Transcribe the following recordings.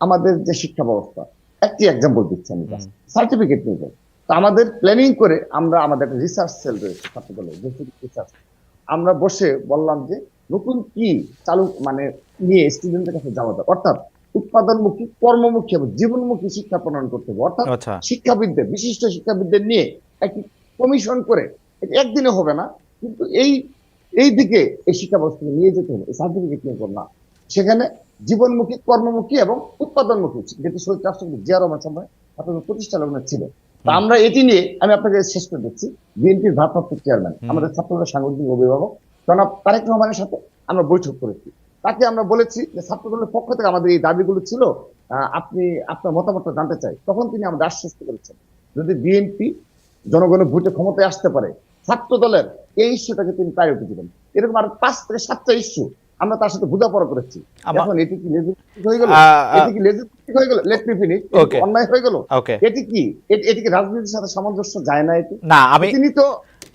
আমাদের যে শিক্ষা ব্যবস্থা একটি এক্সাম্পল দিচ্ছি আমি সার্টিফিকেট নিয়ে যাই। তো আমাদের প্ল্যানিং করে আমরা আমাদের একটা রিসার্চ সেল রয়েছে ছাত্র রিসার্চ আমরা বসে বললাম যে নতুন কি চালু মানে নিয়ে স্টুডেন্টের কাছে যাওয়া যায়। অর্থাৎ উৎপাদনমুখী কর্মমুখী এবং জীবনমুখী শিক্ষা প্রণয়ন করতে হবে। অর্থাৎ আচ্ছা। শিক্ষাবিদদের বিশিষ্ট শিক্ষাবিদদের নিয়ে একটি কমিশন করে একদিনে হবে না কিন্তু এই এই দিকে এই শিক্ষা ব্যবস্থাকে নিয়ে যেতে হবে সার্টিফিকেট নিয়ে করব না সেখানে জীবনমুখী কর্মমুখী এবং উৎপাদনমুখী যেটি শহীদ রাষ্ট্রপতি জিয়া রহমান সময় আপনাদের প্রতিষ্ঠা লগ্নে ছিল তা আমরা এটি নিয়ে আমি আপনাকে শেষ করে দিচ্ছি। বিএনপির ভারপ্রাপ্ত চেয়ারম্যান আমাদের ছাত্রদের সাংগঠনিক অভিভাবক জনাব তারেক রহমানের সাথে আমরা বৈঠক করেছি। তাকে আমরা বলেছি যে ছাত্রদলের পক্ষ থেকে আমাদের এই দাবিগুলো ছিল আপনি আপনার মতামতটা জানতে চাই। তখন তিনি আমাদের আশ্বস্ত করেছেন যদি বিএনপি জনগণের ভোটে ক্ষমতায় আসতে পারে ছাত্র দলের এই ইস্যুটাকে তিনি প্রায়োরিটি দিবেন। এরকম আর পাঁচ থেকে সাতটা ইস্যু আমরা তার সাথে বোঝাপড়া করেছি। এখন এটি কি হয়ে গেল? এটি কি লেজিটিমেট হয়ে গেল? Let me finish. অন্যায় হয়ে গেল? এটি কি? এটি- কি রাজনীতির সাথে সামঞ্জস্য? যায় না এটি। না আমি তিনি তো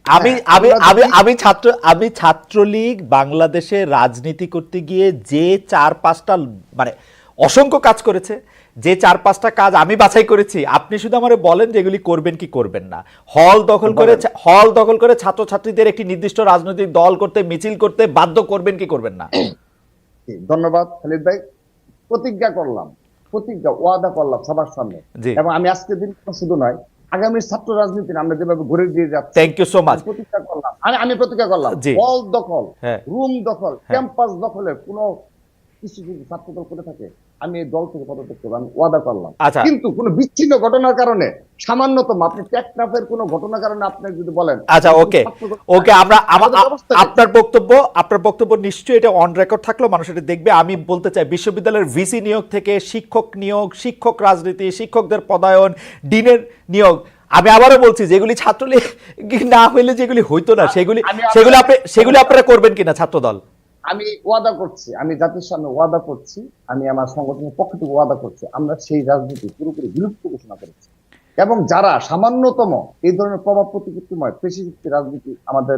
আমি হ্যাঁ, আমি আমি আমি ছাত্র আমি ছাত্রলীগ বাংলাদেশে রাজনীতি করতে গিয়ে যে চার পাঁচটা মানে অসংখ্য কাজ করেছে যে চার পাঁচটা কাজ আমি বাছাই করেছি আপনি শুধু আমারে বলেন যে এগুলি করবেন কি করবেন না। হল দখল করে হল দখল করে ছাত্রছাত্রীদের একটি নির্দিষ্ট রাজনৈতিক দল করতে মিছিল করতে বাধ্য করবেন কি করবেন না? ধন্যবাদ খালিদ ভাই। প্রতিজ্ঞা করলাম প্রতিজ্ঞা ওয়াদা করলাম সবার সামনে। এবং আমি আজকের দিন শুধু নয় আগামী ছাত্র রাজনীতি আমরা যেভাবে ঘুরে দিয়ে যাচ্ছি থ্যাংক ইউ সো মাচ প্রতিজ্ঞা করলাম আমি আমি প্রতিজ্ঞা করলাম হল দখল হ্যাঁ। রুম দখল হ্যাঁ। ক্যাম্পাস দখলের কোনো কিছু যদি ছাত্র দল করে থাকে আমি এই দল থেকে পদত্যাগ করব আমি ওয়াদা করলাম। আচ্ছা। কিন্তু কোনো বিচ্ছিন্ন ঘটনার কারণে সামান্যতম আপনি টেকনাফের কোনো ঘটনার কারণে আপনি যদি বলেন আচ্ছা ওকে। ওকে আমরা? আপনার বক্তব্য আপনার বক্তব্য নিশ্চয়ই এটা অন রেকর্ড থাকল মানুষ এটা দেখবে। আমি বলতে চাই বিশ্ববিদ্যালয়ের ভিসি নিয়োগ থেকে শিক্ষক নিয়োগ শিক্ষক রাজনীতি শিক্ষকদের পদায়ন ডিনের নিয়োগ আমি আবারও বলছি যেগুলি ছাত্রলীগ না হইলে যেগুলি হইতো না সেগুলি সেগুলি আপনি সেগুলি আপনারা করবেন কিনা ছাত্রদল? আমি ওয়াদা করছি আমি জাতির সামনে ওয়াদা করছি আমি আমার সংগঠনের পক্ষ থেকে ওয়াদা করছি আমরা সেই রাজনীতি পুরোপুরি বিলুপ্ত ঘোষণা করেছি। এবং যারা সামান্যতম এই ধরনের প্রভাব প্রতিপত্তিময় পেশিযুক্তি রাজনীতি আমাদের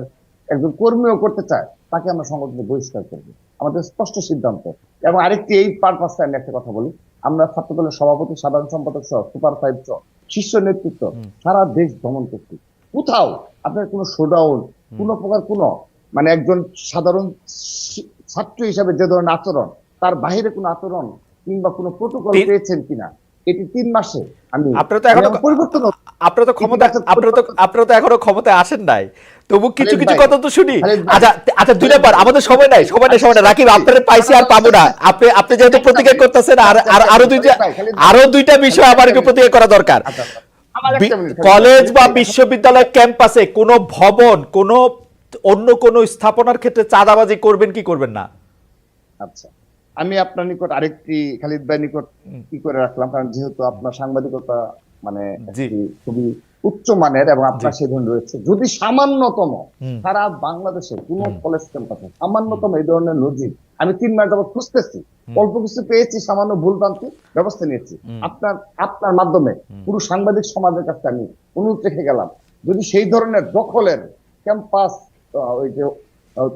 একজন কর্মীও করতে চায় তাকে আমরা সংগঠনে বহিষ্কার করব। আমাদের স্পষ্ট সিদ্ধান্ত। এবং আরেকটি এই পারপাসে আমি একটা কথা বলি আমরা ছাত্রদলের সভাপতি সাধারণ সম্পাদক সহ সুপার ফাইভ সহ শীর্ষ নেতৃত্ব সারা দেশ ভ্রমণ করছি। কোথাও আপনার কোনো শোডাউন কোন প্রকার কোনো মানে একজন সাধারণ ছাত্র হিসাবে যে ধরনের আচরণ তার বাইরে কোনো আচরণ কিংবা কোনো প্রোটোকল পেয়েছেন কিনা এটি তিন মাসে আমি আপনারা তো এখনও পরিবর্তন আপনারা তো ক্ষমতা আপনারা তো আপনারা তো এখনও ক্ষমতায় আসেন নাই। তবু কিছু কিছু কথা তো শুনি। আচ্ছা আচ্ছা দুই নাম্বার আমাদের সময় নাই সময় নাই সময় নাই। রাকিব আপনারা পাইছি আর পাবো না। আপনি আপনি যেহেতু প্রতিজ্ঞা করতেছেন আর আর- আরও দুইটা। আরও দুইটা বিষয় আমার একটু প্রতিজ্ঞা করা দরকার। আচ্ছা, আচ্ছা। কলেজ বা বিশ্ববিদ্যালয় ক্যাম্পাসে কোনো ভবন কোনো অন্য কোনো স্থাপনার ক্ষেত্রে চাঁদাবাজি করবেন কি করবেন না? আচ্ছা আমি আপনার নিকট আরেকটি খালিদ ভাই নিকট কি করে রাখলাম? কারণ যেহেতু আপনার সাংবাদিকতা মানে খুবই উচ্চ মানের এবং আপনার। সেই ধরনের রয়েছে। যদি সামান্যতম সারা বাংলাদেশে কোন কলেজ ক্যাম্পাসে সামান্যতম এই ধরনের নজির আমি তিন মাস যাবত খুঁজতেছি অল্প কিছু পেয়েছি সামান্য ভুল ভ্রান্তি ব্যবস্থা নিয়েছি। আপনার আপনার মাধ্যমে পুরো সাংবাদিক সমাজের কাছে আমি অনুরোধ রেখে গেলাম যদি সেই ধরনের দখলের ক্যাম্পাস ওই যে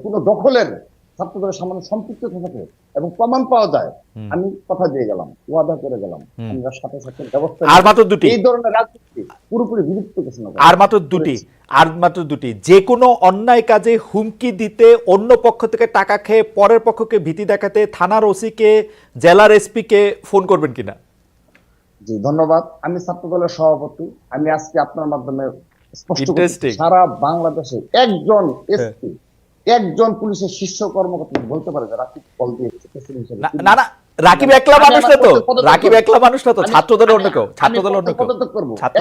কোনো দখলের ছাত্রদের সামান্য সম্পৃক্ত থাকে এবং প্রমাণ পাওয়া যায়। আমি কথা দিয়ে গেলাম ওয়াদা করে গেলাম। আমরা সাথে সাথে ব্যবস্থা আর মাত্র দুটি। এই ধরনের রাজনীতি পুরোপুরি বিলুপ্ত ঘোষণা। আর মাত্র দুটি আর মাত্র দুটি। যে কোনো অন্যায় কাজে হুমকি দিতে অন্য পক্ষ থেকে টাকা খেয়ে পরের পক্ষকে ভীতি দেখাতে থানার ওসিকে জেলার এসপিকে ফোন করবেন কিনা? জি ধন্যবাদ। আমি ছাত্র দলের সভাপতি। আমি আজকে আপনার মাধ্যমে স্পষ্ট. হ্যাঁ। সারা বাংলাদেশে একজন এসপি একজন পুলিশের শীর্ষ কর্মকর্তা বলতে পারে যে রাকিব কল দিয়েছে না- না রাকিব একলা মানুষ না তো। রাকিব একলা মানুষ না তো ছাত্রদলের অন্য কেউ আমি ছাত্রদলের অন্য কেউ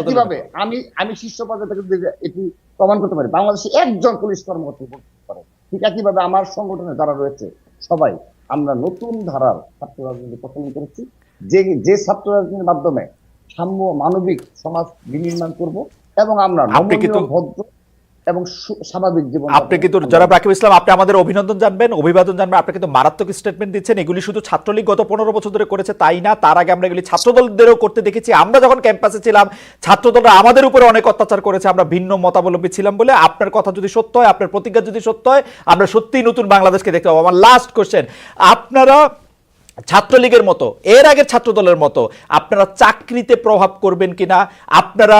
একইভাবে আমি আমি শীর্ষ পর্যায়ে থেকে এটি প্রমাণ করতে পারি। বাংলাদেশে একজন পুলিশ কর্মকর্তা বলতে পারে ঠিক একইভাবে আমার সংগঠনে যারা রয়েছে সবাই আমরা নতুন ধারার ছাত্র রাজনীতি প্রচলন করেছি। যে যে ছাত্র রাজনীতির মাধ্যমে সাম্য মানবিক সমাজ বিনির্মাণ করব এবং আমরা ভদ্র এবং স্বাভাবিক জীবন আপনি কিন্তু জনাব রাকিব ইসলাম আপনি আমাদের অভিনন্দন জানবেন অভিবাদন জানবেন আপনি কিন্তু মারাত্মক স্টেটমেন্ট দিচ্ছেন এগুলি শুধু ছাত্রলীগ গত পনেরো বছর ধরে করেছে তাই না? তার আগে আমরা এগুলি ছাত্রদলদেরও করতে দেখেছি। আমরা যখন ক্যাম্পাসে ছিলাম ছাত্রদলরা আমাদের উপরে অনেক অত্যাচার করেছে আমরা ভিন্ন মতাবলম্বী ছিলাম বলে। আপনার কথা যদি সত্য হয় আপনার প্রতিজ্ঞা যদি সত্য হয় আমরা সত্যিই নতুন বাংলাদেশকে দেখতে পাবো। আমার লাস্ট কোশ্চেন আপনারা ছাত্রলীগের মতো এর আগের ছাত্র দলের মতো আপনারা চাকরিতে প্রভাব করবেন কিনা? আপনারা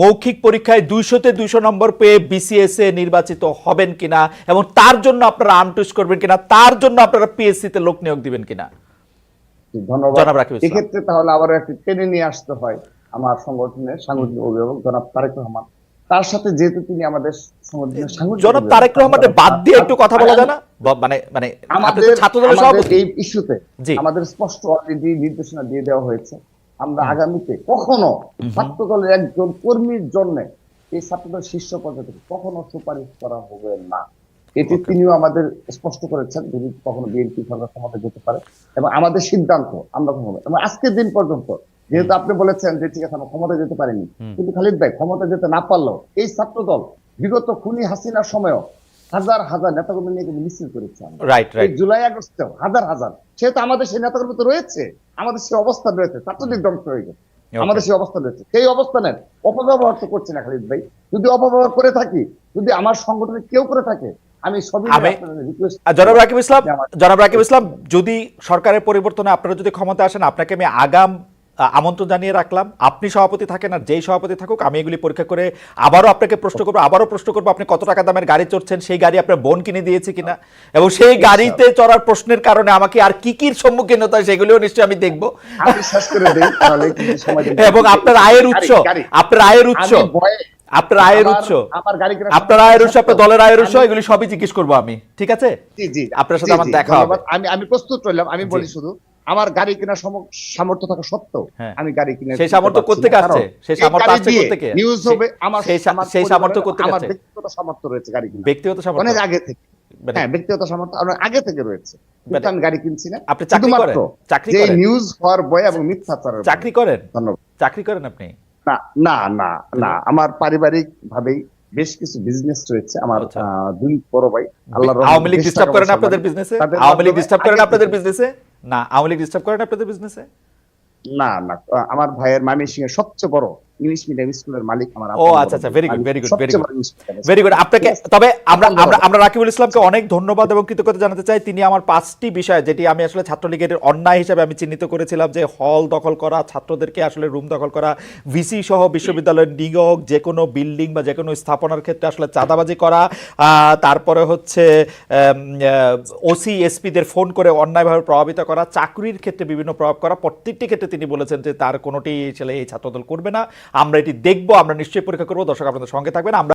মৌখিক পরীক্ষায় দুইশোতে দুইশো নম্বর পেয়ে বিসিএস এ নির্বাচিত হবেন কিনা? এবং তার জন্য আপনারা আর্মটুস করবেন কিনা? তার জন্য আপনারা পিএসসি তে লোক নিয়োগ দিবেন কিনা? ধন্যবাদ। এক্ষেত্রে তাহলে আবার একটি টেনে নিয়ে আসতে হয় আমার সংগঠনের সাংগঠনিক অভিভাবক জনাব তারেক রহমান। তার সাথে যেহেতু তিনি আমাদের সংগঠনের সাংগঠনিক জনাব তারেক রহমানের বাদ দিয়ে একটু কথা বলা যায় না? মানে মানে আমাদের সভাপতি? এই ইস্যুতে আমাদের স্পষ্ট অলরেডি নির্দেশনা দিয়ে দেওয়া হয়েছে। আমরা আগামীতে কখনো একজন কর্মীর জন্য এই শীর্ষ পর্যায়ে কখনো সুপারিশ করা হবে না। এটি তিনিও আমাদের স্পষ্ট করেছেন যদি কখনো বিএনপি সরকার ক্ষমতা যেতে পারে। এবং আমাদের সিদ্ধান্ত আমরা কখনো এবং আজকের দিন পর্যন্ত যেহেতু আপনি বলেছেন যে ঠিক আছে আমরা ক্ষমতা যেতে পারিনি। কিন্তু খালিদ ভাই ক্ষমতা যেতে না পারলেও এই ছাত্র দল বিগত খুনি হাসিনার সময়ও হাজার হাজার নেতাকর্মী নিয়ে কিন্তু মিছিল করেছে রাইট রাইট জুলাই আগস্টেও হাজার হাজার। সেহেতু আমাদের সেই নেতাকর্মী তো রয়েছে আমাদের সেই অবস্থান রয়েছে ছাত্রলীগ ধ্বংস হয়ে গেছে। আমাদের সেই অবস্থান রয়েছে। সেই অবস্থানের অপব্যবহার তো করছে না খালিদ ভাই। যদি অপব্যবহার করে থাকি যদি আমার সংগঠনে কেউ করে থাকে আমি সবই জনাব রাকিব ইসলাম জনাব রাকিব ইসলাম যদি সরকারের পরিবর্তনে আপনারা যদি ক্ষমতা আসেন আপনাকে আমি আগাম আমন্ত্রণ জানিয়ে রাখলাম। আপনি সভাপতি থাকেন আর যেই সভাপতি থাকুক আমি এগুলি পরীক্ষা করে আবারও আপনাকে প্রশ্ন করব। আবারও প্রশ্ন করব আপনি কত টাকা দামের গাড়ি চড়ছেন? সেই গাড়ি আপনার বোন কিনে দিয়েছে কিনা? এবং সেই গাড়িতে চড়ার প্রশ্নের কারণে আমাকে আর কি কি সম্মুখীন হতে হয় সেগুলিও নিশ্চয়ই আমি দেখব। করে। এবং আপনার আয়ের উৎস। আপনার আয়ের উৎস আপনার আয়ের উৎস। আপনার আয়ের উৎস আপনার দলের আয়ের উৎস এগুলি সবই জিজ্ঞেস করব আমি ঠিক আছে? আপনার সাথে আমার দেখা হবে। আমি আমি প্রস্তুত রইলাম আমি বলি শুধু। আমার গাড়ি কেনার সামর্থ্য থাকা সত্ত্বেও আমি গাড়ি কিনে সেই সামর্থ্য কোত্থেকে আসছে? সেই সামর্থ্য আসছে কোত্থেকে? নিউজ হবে আমার সেই সামর্থ্য পরিবারের- কোত্থেকে আমার আসছে? ব্যক্তিগত সামর্থ্য রয়েছে গাড়ি কিনা ব্যক্তিগত সামর্থ্য অনেক আগে থেকে মানে- হ্যাঁ ব্যক্তিগত সামর্থ্য অনেক আগে থেকে রয়েছে কিন্তু মানে- আমি গাড়ি কিনছি না আপনি চাকরি করেন? চাকরি করেন? নিউজ হওয়ার ভয় এবং মিথ্যাচারের ভয়। চাকরি করেন ধন্যবাদ চাকরি করেন আপনি না না না না আমার পারিবারিক ভাবেই বেশ কিছু বিজনেস রয়েছে আমার আচ্ছা। দুই বড় ভাই আল্লাহর রহমতে আওয়ামী লীগ ডিস্টার্ব করেন আপনাদের। বিজনেসে আওয়ামী লীগ ডিস্টার্ব করেন আপনাদের বিজনেসে না, আওয়ামী লীগ ডিস্টার্ব করেন আপনাদের বিজনেসে না না আমার ভাইয়ের মামি সিংহ সবচেয়ে বড় ইংলিশ মিডিয়াম স্কুলের মালিক আমার ও, আচ্ছা, আচ্ছা, সবচেয়ে very good. বড় English medium ভেরি গুড আপনাকে তবে আমরা আমরা আমরা রাকিবুল ইসলামকে অনেক ধন্যবাদ এবং কৃতজ্ঞতা জানাতে চাই। তিনি আমার পাঁচটি বিষয় যেটি আমি আসলে ছাত্রলীগের অন্যায় হিসেবে আমি চিহ্নিত করেছিলাম যে হল দখল করা ছাত্রদেরকে আসলে রুম দখল করা ভিসি সহ বিশ্ববিদ্যালয়ের নিয়োগ যে কোনো বিল্ডিং বা যে কোনো স্থাপনার ক্ষেত্রে আসলে চাঁদাবাজি করা আহ, তারপরে হচ্ছে ওসি এসপিদের ফোন করে অন্যায়ভাবে প্রভাবিত করা চাকরির ক্ষেত্রে বিভিন্ন প্রভাব করা প্রত্যেকটি ক্ষেত্রে তিনি বলেছেন যে তার কোনোটি আসলে এই ছাত্রদল করবে না। আমরা এটি দেখব আমরা নিশ্চয়ই পরীক্ষা করব। দর্শক আপনাদের সঙ্গে থাকবেন। আমরা